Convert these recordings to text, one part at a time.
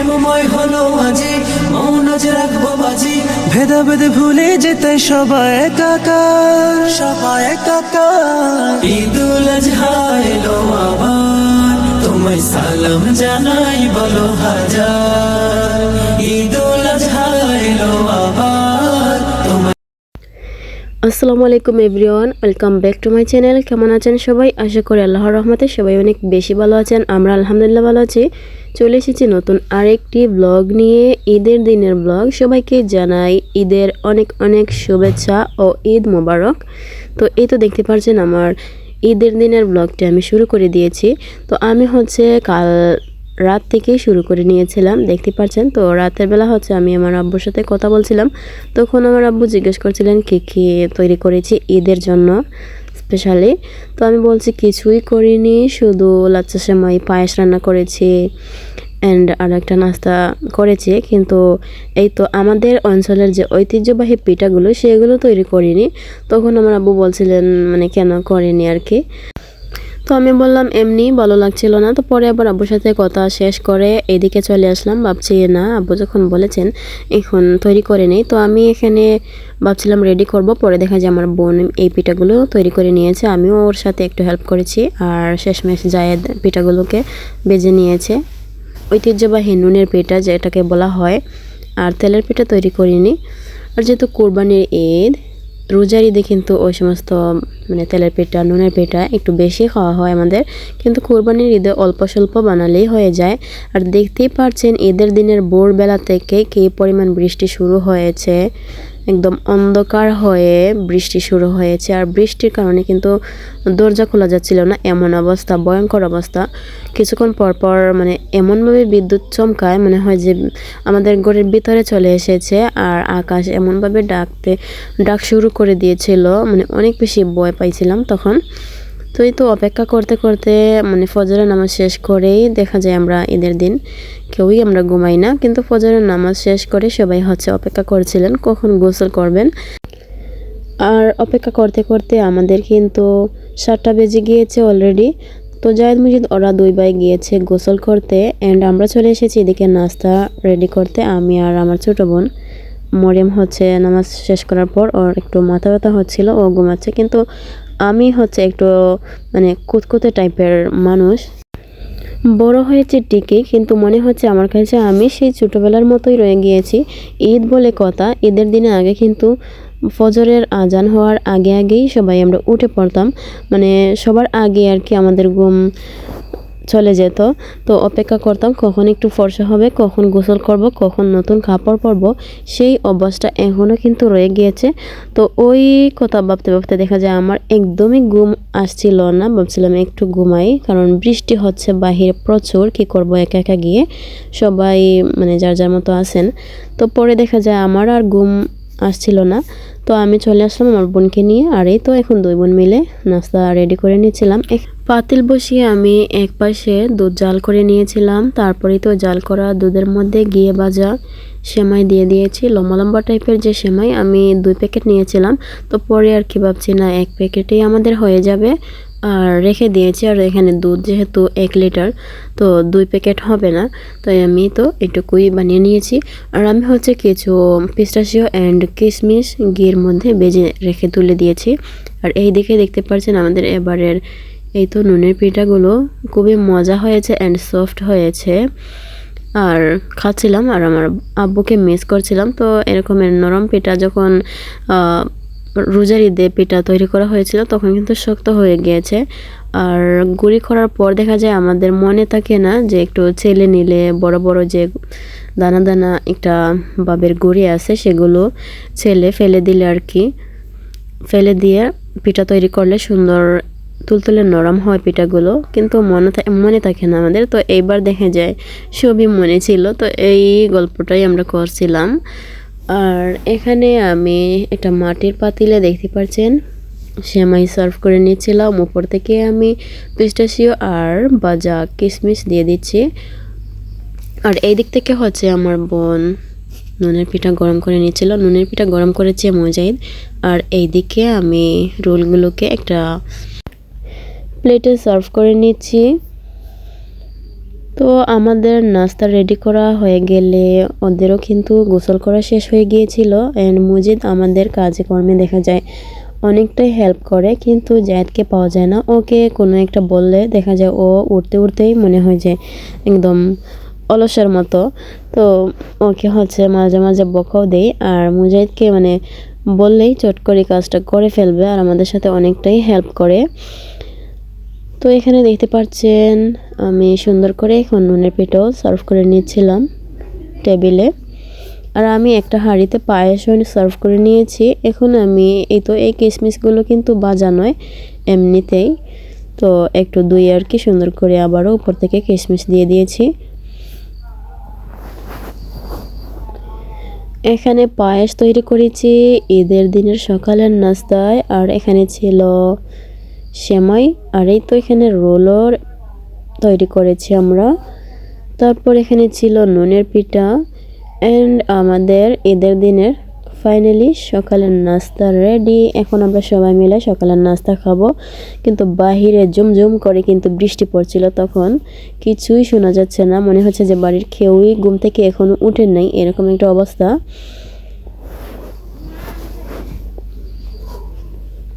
প্রেমময় হলো আজি মৌন যে রাখব বাজি ভেদাভেদ ভুলে যেতে সবাই একাকার। সবাই একাকার। ঈদুল আজহা এলো আবার তোমায় সালাম জানাই বলো হাজার। আসসালামু আলাইকুম everyone, welcome back to my channel. কেমন আছেন সবাই? আশা করি আল্লাহর রহমতে সবাই অনেক বেশি ভালো আছেন, আমরা আলহামদুলিল্লাহ ভালো আছি। চলে এসেছি নতুন আরেকটি ব্লগ নিয়ে, ঈদের দিনের ব্লগ। সবাইকে জানাই ঈদের অনেক অনেক শুভেচ্ছা ও ঈদ মোবারক। তো এই তো দেখতে পাচ্ছেন আমার ঈদের দিনের ব্লগটি আমি শুরু করে দিয়েছি। তো আমি হচ্ছে কাল রাত থেকেই শুরু করে নিয়েছিলাম, দেখতে পাচ্ছেন তো রাতের বেলা হচ্ছে আমি আমার আব্বুর সাথে কথা বলছিলাম। তখন আমার আব্বু জিজ্ঞেস করছিলেন, কী কী তৈরি করেছি ঈদের জন্য স্পেশালি তো আমি বলছি, কিছুই করিনি, শুধু লাচ্চা সেমাই, পায়েস রান্না করেছি অ্যান্ড আর একটা নাস্তা করেছি। কিন্তু এই তো আমাদের অঞ্চলের যে ঐতিহ্যবাহী পিঠাগুলো, সেগুলো তৈরি করিনি। তখন আমার আব্বু বলছিলেন মানে কেন করেনি আর কি? তো আমি বললাম, এমনি ভালো লাগছিল না। তো পরে আবার আব্বুর সাথে কথা শেষ করে এদিকে চলে আসলাম। ভাবছি, না, আব্বু যখন বলেছেন, এখন তৈরি করে নেই। তো আমি এখানে ভাবছিলাম, রেডি করব। পরে দেখা যায় আমার বোন এই পিঠাগুলো তৈরি করে নিয়েছে। আমিও ওর সাথে একটু হেল্প করেছি আর শেষমেশ জায়েদ পিঠাগুলোকে বেজে নিয়েছে। ঐতিহ্যবাহী নুনের পিঠা, যেটাকে বলা হয়, আর তেলের পিঠা তৈরি করিনি। আর যেহেতু কোরবানির ঈদ রোজার ঈদে কিন্তু ওই সমস্ত মানে তেলের পিঠা, নুনের পিঠা একটু বেশি খাওয়া হয় আমাদের। কিন্তু কোরবানির ঈদে অল্প স্বল্প বানালেই হয়ে যায়। আর দেখতেই পারছেন ঈদের দিনের ভোরবেলা থেকে কী পরিমাণ বৃষ্টি শুরু হয়েছে। একদম অন্ধকার হয়ে বৃষ্টি শুরু হয়েছে। আর বৃষ্টির কারণে কিন্তু দরজা খোলা যাচ্ছিল না, এমন অবস্থা, ভয়ঙ্কর অবস্থা। কিছুক্ষণ পর পর মানে এমনভাবে বিদ্যুৎ চমকায়, মনে হয় যে আমাদের ঘরের ভিতরে চলে এসেছে। আর আকাশ এমনভাবে ডাকতে, ডাক শুরু করে দিয়েছিল মানে অনেক বেশি ভয় পাইছিলাম তখন। তো এই তো অপেক্ষা করতে করতে মানে ফজরের নামাজ শেষ করেই দেখা যায় আমরা ঈদের দিন কেউই আমরা ঘুমাই না, কিন্তু ফজরের নামাজ শেষ করে সবাই হচ্ছে অপেক্ষা করছিলেন কখন গোসল করবেন। আর অপেক্ষা করতে করতে আমাদের কিন্তু সাতটা বেজে গিয়েছে অলরেডি তো জায়েদ মসজিদ ওরা দুই ভাই গিয়েছে গোসল করতে অ্যান্ড আমরা চলে এসেছি এদিকে নাস্তা রেডি করতে। আমি আর আমার ছোটো বোন মরিয়ম হচ্ছে নামাজ শেষ করার পর ওর একটু মাথা ব্যথা হচ্ছিল, ও ঘুমাচ্ছে। কিন্তু আমি হচ্ছে একটু মানে কুতকুতে টাইপের মানুষ। বড় হয়েছে ঠিকই, কিন্তু মনে হচ্ছে আমার কাছে আমি সেই ছোটোবেলার মতোই রয়ে গিয়েছি। ঈদ বলে কথা, ঈদের দিনে আগে কিন্তু ফজরের আজান হওয়ার আগে আগেই সবাই আমরা উঠে পড়তাম। মানে সবার আগে আর কি আমাদের ঘুম চলে যেত। তো অপেক্ষা করতাম কখন একটু ফর্সা হবে, কখন গোসল করব, কখন নতুন কাপড় পরব, সেই অভ্যাসটা এখনও কিন্তু রয়ে গিয়েছে। তো ওই কথা ভাবতে ভাবতে দেখা যায় আমার একদমই ঘুম আসছিল না, ভাবছিলাম একটু ঘুমাই, কারণ বৃষ্টি হচ্ছে, বাহিরে প্রচুর, কি করব একা একা গিয়ে? সবাই মানে যার যার মতো আছেন। তো পরে দেখা যায় আমার আর ঘুম আসছিল না। তো আমি চলে আসলাম আমার বোনকে নিয়ে, আর এই তো এখন দুই বোন মিলে নাস্তা রেডি করে নিয়েছিলাম। পাতিল বসিয়ে আমি এক পাশে দুধ জাল করে নিয়েছিলাম। তারপরে তো জাল করা দুধের মধ্যে গিয়ে বাজা সেমাই দিয়ে দিয়েছি। লম্বা লম্বা টাইপের যে সেমাই আমি দুই প্যাকেট নিয়েছিলাম। তো পরে আর কি ভাবছি না, এক প্যাকেটেই আমাদের হয়ে যাবে। আর রেখে দিয়েছি, আর এখানে দুধ যেহেতু এক লিটার, তো দুই প্যাকেট হবে না, তাই আমি তো এটুকুই বানিয়ে নিয়েছি। আর আমি হচ্ছে কিছু পিস্টাশিও অ্যান্ড কিশমিশ ঘির মধ্যে বেজে রেখে তুলে দিয়েছি। আর এই দিকে দেখতে পাচ্ছেন আমাদের এবারের এই তো নুনের পিঠাগুলো খুবই মজা হয়েছে অ্যান্ড সফট হয়েছে। আর খাচ্ছিলাম, আর আমার আব্বুকে মিস করছিলাম, তো এরকমের নরম পিঠা যখন রোজার ঈদে পিঠা তৈরি করা হয়েছিল, তখন কিন্তু শক্ত হয়ে গিয়েছে। আর গুঁড়ি করার পর দেখা যায় আমাদের মনে থাকে না যে একটু ছেলে নিলে বড় বড় যে দানা দানা একটা বাবের গুঁড়ি আছে, সেগুলো ছেলে ফেলে দিলে আর কি। ফেলে দিয়ে পিঠা তৈরি করলে সুন্দর তুলতুলে নরম হয় পিঠাগুলো, কিন্তু মনে থা- মনে থাকে না আমাদের। তো এইবার দেখা যায় সবই মনে ছিল, তো এই গল্পটাই আমরা করছিলাম। আর এখানে আমি একটা মাটির পাতিলে দেখতে পাচ্ছেন। সেমাই সার্ভ করে নিয়েছিলাম উপর থেকে আমি পিস্টাশিও আর বাজা কিশমিশ দিয়ে দিচ্ছি। আর এই দিক থেকে হচ্ছে আমার বোন নুনের পিঠা গরম করে নিয়েছিল নুনের পিঠা গরম করেছে মজাইদ আর এইদিকে আমি রোলগুলোকে একটা প্লেটে সার্ভ করে নিচ্ছি। তো আমাদের নাস্তা রেডি করা হয়ে গেলে ওদেরও কিন্তু গোসল করা শেষ হয়ে গিয়েছিল অ্যান্ড মুজিদ আমাদের কাজে কর্মে দেখা যায়। অনেকটাই হেল্প করে কিন্তু জায়দকে পাওয়া যায় না। ওকে কোনো একটা বললে দেখা যায় ও উঠতে উঠতেই মনে হয় যে একদম অলসের মতো। তো ওকে হচ্ছে মাঝে মাঝে বকাও দেই আর মুজাহিদকে মানে বললেই চট করে কাজটা করে ফেলবে আর আমাদের সাথে অনেকটাই হেল্প করে। তো এখানে দেখতে পাচ্ছেন, আমি সুন্দর করে এখন নুনের পিঠও সার্ভ করে নিয়েছিলাম টেবিলে। আর আমি একটা হাঁড়িতে পায়েসও সার্ভ করে নিয়েছি। এখন আমি, এই তো এই কিশমিশগুলো কিন্তু বাজা নয় এমনিতেই। তো একটু দুই আর কি সুন্দর করে আবারও উপর থেকে কিশমিশ দিয়ে দিয়েছি। এখানে পায়েস তৈরি করেছি ঈদের দিনের সকালের নাস্তায়। আর এখানে ছিল সেমাই, আর এই তো এখানে রোলর তৈরি করেছি আমরা। তারপর এখানে ছিল নুনের পিঠা অ্যান্ড আমাদের ঈদের দিনের ফাইনালি সকালের নাস্তা রেডি এখন আমরা সবাই মিলে সকালের নাস্তা খাব। কিন্তু বাহিরে জুমজুম করে কিন্তু বৃষ্টি পড়ছিল তখন। কিছুই শোনা যাচ্ছে না। মনে হচ্ছে যে বাড়ির কেউই ঘুম থেকে এখনও উঠে নাই। এরকম একটা অবস্থা।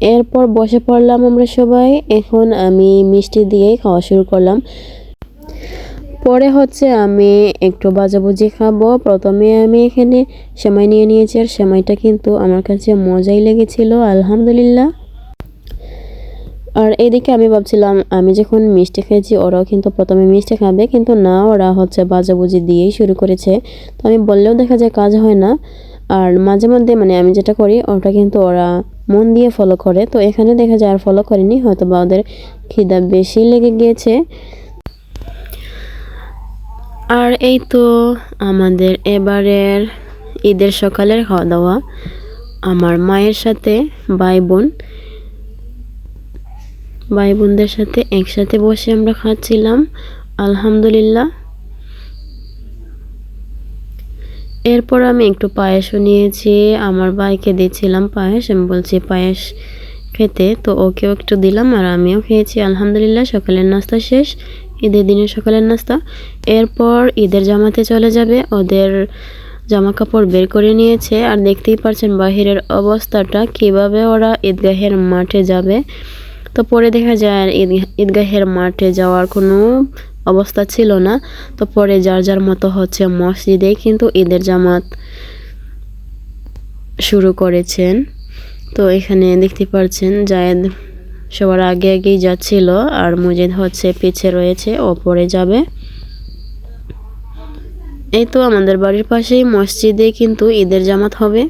এরপর বসে পড়লাম আমরা সবাই। এখন আমি মিষ্টি দিয়েই খাওয়া শুরু করলাম। পরে হচ্ছে আমি একটু বাজাবুজি খাব। প্রথমে আমি এখানে সেমাই নিয়ে নিয়েছি আর সেমাইটা কিন্তু আমার কাছে মজাই লেগেছিল, আলহামদুলিল্লাহ। আর এদিকে আমি ভাবছিলাম, আমি যখন মিষ্টি খেয়েছি, ওরাও কিন্তু প্রথমে মিষ্টি খাবে, কিন্তু না, ওরা হচ্ছে বাজাবুজি দিয়েই শুরু করেছে। তো আমি বললেও দেখা যায় কাজ হয় না। আর মাঝে মধ্যে মানে আমি যেটা করি, ওটা কিন্তু ওরা মন দিয়ে ফলো করে। তো এখানে দেখা যায় আর ফলো করেনি হয়তো বা ওদের খিদা বেশি লেগে গিয়েছে। আর এই তো আমাদের এবারের ঈদের সকালের খাওয়া দাওয়া আমার মায়ের সাথে ভাই বোন, ভাই বোনদের সাথে একসাথে বসে আমরা খাচ্ছিলাম। আলহামদুলিল্লাহ। এরপর আমি একটু পায়েসও নিয়েছি। আমার ভাইকে দিয়েছিলাম পায়েস, আমি বলছি, পায়েস খেতে। তো ওকেও একটু দিলাম আর আমিও খেয়েছি। আলহামদুলিল্লাহ, সকালের নাস্তা শেষ। ঈদের দিনের সকালের নাস্তা। এরপর ঈদের জামাতে চলে যাবে। ওদের জামা কাপড় বের করে নিয়েছে। আর দেখতেই পারছেন বাহিরের অবস্থাটা, কীভাবে ওরা ঈদগাহের মাঠে যাবে। তো পরে দেখা যায় আর ঈদ, ঈদগাহের মাঠে যাওয়ার কোনো অবস্থা ছিল না। তো পরে যার যার মতো হচ্ছে মসজিদে কিন্তু ঈদের জামাত শুরু করেছেন। তো এখানে দেখতে পাচ্ছেন জায়েদ সবার আগে আগেই যাচ্ছিল আর মুজিদ হচ্ছে পিছে রয়েছে, ও পরে যাবে। এই তো আমাদের বাড়ির পাশেই মসজিদে কিন্তু ঈদের জামাত হবে।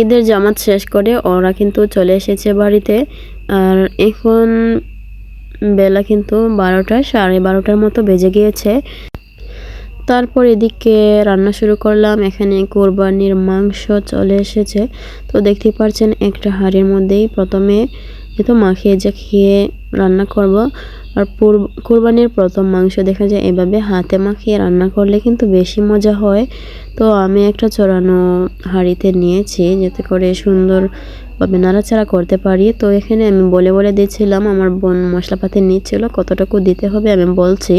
ঈদের জামাত শেষ করে ওরা কিন্তু চলে এসেছে বাড়িতে। আর এখন বেলা কিন্তু বারোটা, সাড়ে বারোটার মতো বেজে গিয়েছে। তারপর এদিকে রান্না শুরু করলাম, এখানে কোরবানির মাংস চলে এসেছে। তো দেখতে পারছেন একটা হাঁড়ির মধ্যেই প্রথমে যেহেতু মাখিয়ে যে খেয়ে রান্না করব আর কোরবানির প্রথম মাংস দেখা যায় এভাবে হাতে মাখিয়ে রান্না করলে কিন্তু বেশি মজা হয়। তো আমি একটা চড়ানো হাঁড়িতে নিয়েছি যাতে করে সুন্দরভাবে নাড়াচাড়া করতে পারি। তো এখানে আমি বলে বলে দিয়েছিলাম, আমার বোন মশলাপাতি নিচ্ছিল, কতটুকু দিতে হবে আমি বলছি।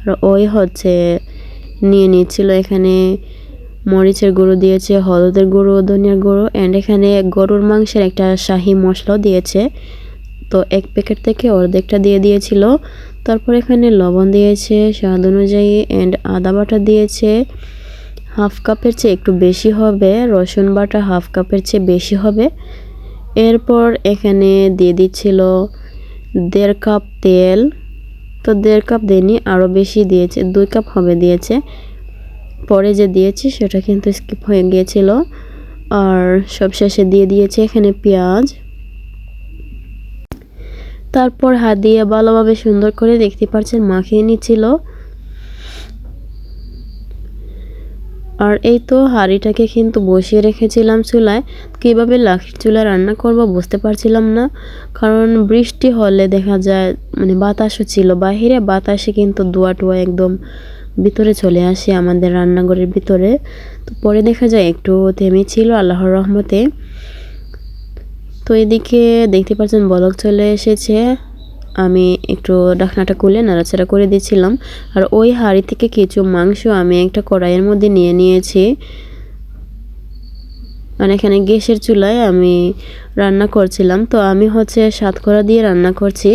আর ওই হচ্ছে নিয়ে নিচ্ছিল এখানে মরিচের গুঁড়ো দিয়েছে, হলুদের গুঁড়ো, ধনিয়ার গুঁড়ো অ্যান্ড এখানে গরুর মাংসের একটা শাহি মশলাও দিয়েছে। তো এক প্যাকেট থেকে অর্ধেকটা দিয়ে দিয়েছিল। তারপর এখানে লবণ দিয়েছে, স্বাদ অনুযায়ী অ্যান্ড আদা বাটা দিয়েছে। হাফ কাপের চেয়ে একটু বেশি হবে, রসুন বাটা হাফ কাপের চেয়ে বেশি হবে। এরপর এখানে দিয়ে দিচ্ছিল দেড় কাপ তেল। তো দেড় কাপ দেয়নি আরও বেশি দিয়েছে, দুই কাপ হবে দিয়েছে। পরে যে দিয়েছি, সেটা কিন্তু স্কিপ হয়ে গিয়েছিল। আর সব শেষে দিয়ে দিয়েছে এখানে পেঁয়াজ। তারপর হাত দিয়ে ভালোভাবে সুন্দর করে দেখতে পাচ্ছেন মাখিয়ে নিচ্ছিল। আর এই তো হাঁড়িটাকে কিন্তু বসিয়ে রেখেছিলাম চুলায়। কীভাবে লাখির চুলায় রান্না করব বুঝতে পারছিলাম না। কারণ বৃষ্টি হলে দেখা যায় মানে বাতাসও ছিল। বাহিরে বাতাসে কিন্তু দোয়া টোয়া একদম ভিতরে চলে আসে আমাদের রান্নাঘরের ভিতরে। তো পরে দেখা যায় একটু থেমেছিল আল্লাহর রহমতে। তো এদিকে দেখতে পাচ্ছেন বলক চলে এসেছে। আমি একটু ডাকনাটা খুলে নাড়াচাড়া করে দিয়েছিলাম। আর ওই হাঁড়ি থেকে কিছু মাংস আমি একটা কড়াইয়ের মধ্যে নিয়ে নিয়েছি। আর এখানে গ্যাসের চুলায় আমি রান্না করছিলাম। তো আমি হচ্ছে সাতকরা দিয়ে রান্না করছি।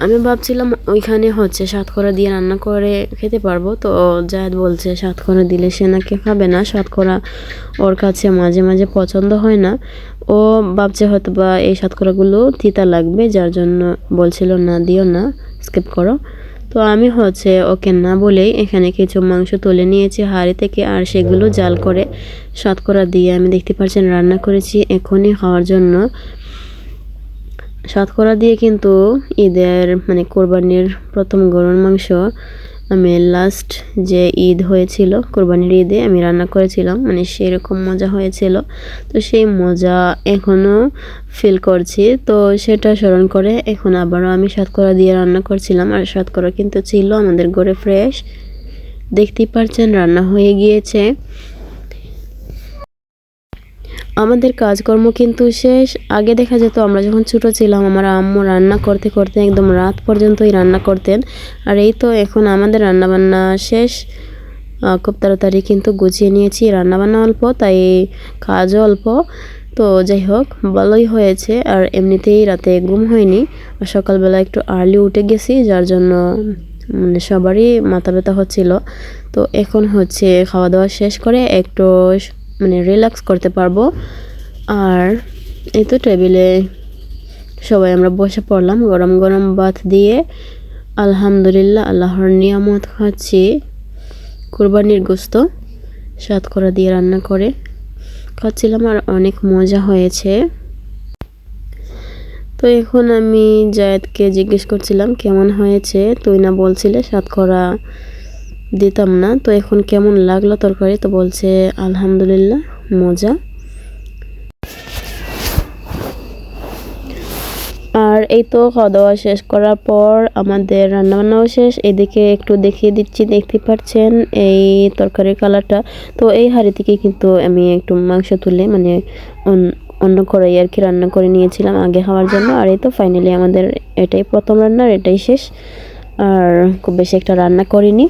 আমি ভাবছিলাম ওইখানে হচ্ছে সাতকরা দিয়ে রান্না করে খেতে পারব। তো জায়দ বলছে সাতকরা দিলে সে নাকি খাবে না। সাতকরা ওর কাছে মাঝে মাঝে পছন্দ হয় না। ও ভাবছে হয়তো বা এই সাতকরাগুলো তিতা লাগবে, যার জন্য বলছিল, না, দিও না স্কিপ করো। তো আমি হচ্ছে ওকে না বলেই এখানে কিছু মাংস তুলে নিয়েছি হাঁড়ি থেকে, আর সেগুলো জাল করে সাতকরা দিয়ে আমি দেখতে পাচ্ছেন রান্না করেছি এখনই খাওয়ার জন্য। সাতকরা দিয়ে কিন্তু ঈদের মানে কোরবানির প্রথম গরুর মাংস আমি লাস্ট যে ঈদ হয়েছিল, কোরবানির ঈদে আমি রান্না করেছিলাম মানে সেরকম মজা হয়েছিল। তো সেই মজা এখনও ফিল করছি। তো সেটা স্মরণ করে এখন আবারও আমি সাতকরা দিয়ে রান্না করছিলাম। আর সাতকরা কিন্তু ছিল আমাদের ঘরে ফ্রেশ দেখতেই পারছেন, রান্না হয়ে গিয়েছে। আমাদের কাজকর্ম কিন্তু শেষ। আগে দেখা যেত আমরা যখন ছোটো ছিলাম, আমার আম্মু রান্না করতে করতে একদম রাত পর্যন্তই রান্না করতেন। আর এই তো এখন আমাদের রান্নাবান্না শেষ। খুব তাড়াতাড়ি কিন্তু গুছিয়ে নিয়েছি। রান্নাবান্না অল্প, তাই কাজও অল্প। তো যাই হোক, ভালোই হয়েছে। আর এমনিতেই রাতে ঘুম হয়নি। আর সকালবেলা একটু আর্লি উঠে গেছি, যার জন্য মানে সবারই মাথা ব্যথা হচ্ছিল। তো এখন হচ্ছে খাওয়া দাওয়া শেষ করে একটু মানে রিল্যাক্স করতে পারব। আর এই তো টেবিলে সবাই আমরা বসে পড়লাম, গরম গরম ভাত দিয়ে। আলহামদুলিল্লাহ, আল্লাহর নিয়ামত খাচ্ছি। কুরবানির গোস্ত সাতকরা দিয়ে রান্না করে খাচ্ছিলাম আর অনেক মজা হয়েছে। তো এখন আমি জায়েদকে জিজ্ঞেস করছিলাম, কেমন হয়েছে? তুই না বলছিলে সাতকরা দিতাম না। তো এখন কেমন লাগল তরকারি? তো বলছে, আলহামদুলিল্লাহ, মজা। আর এই তো খাওয়া দাওয়া শেষ করার পর আমাদের রান্নাবান্নাও শেষ। এদিকে একটু দেখিয়ে দিচ্ছি, দেখতে পাচ্ছেন এই তরকারির কালারটা। তো এই হাঁড়ি থেকে কিন্তু আমি একটু মাংস তুলে মানে অন- অন্য কড়াই আর কি রান্না করে নিয়েছিলাম আগে খাওয়ার জন্য। আর এই তো ফাইনালি আমাদের এটাই প্রথম রান্নার, এটাই শেষ। আর খুব বেশি একটা রান্না করিনি।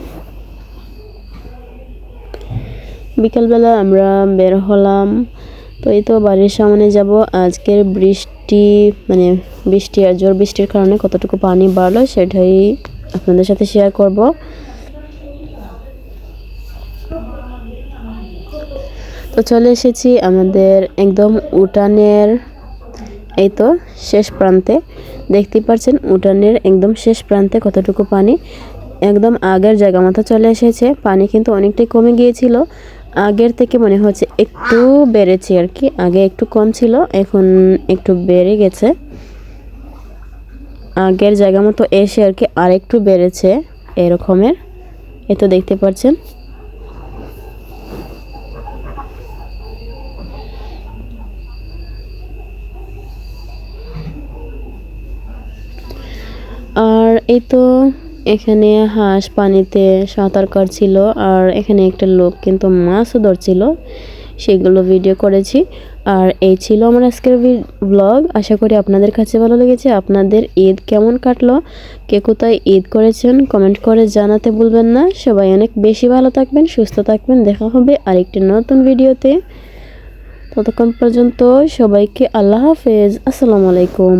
বিকালবেলা আমরা বের হলাম। তো এই তো বাড়ির সামনে যাব। আজকের বৃষ্টি মানে বৃষ্টি আর জোর বৃষ্টির কারণে কতটুকু পানি বাড়লো সেটাই আপনাদের সাথে শেয়ার করব। তো চলে এসেছি আমাদের একদম উঠানের, এই তো শেষ প্রান্তে। দেখতেই পাচ্ছেন উঠানের একদম শেষ প্রান্তে কতটুকু পানি। একদম আগের জায়গা মতো চলে এসেছে। পানি কিন্তু অনেকটাই কমে গিয়েছিল। আগের থেকে মনে হচ্ছে একটু বেড়েছে আর কি। আগে একটু কম ছিল, এখন একটু বেড়ে গেছে। আগের জায়গা মতো এসে আর কি আরেকটু বেড়েছে এরকমের। এ তো দেখতে পাচ্ছেন। আর এই তো এখানে হাঁস পানিতে সাঁতার কাটছিল আর এখানে একটা লোক কিন্তু মাছও ধরছিল। সেগুলো ভিডিও করেছি। আর এই ছিল আমার আজকের ব্লগ আশা করি আপনাদের কাছে ভালো লেগেছে। আপনাদের ঈদ কেমন কাটলো? কে কোথায় ঈদ করেছেন? কমেন্ট করে জানাতে ভুলবেন না। সবাই অনেক বেশি ভালো থাকবেন, সুস্থ থাকবেন। দেখা হবে আরেকটি নতুন ভিডিওতে ততক্ষণ পর্যন্ত সবাইকে আল্লাহ হাফেজ। আসসালামু আলাইকুম।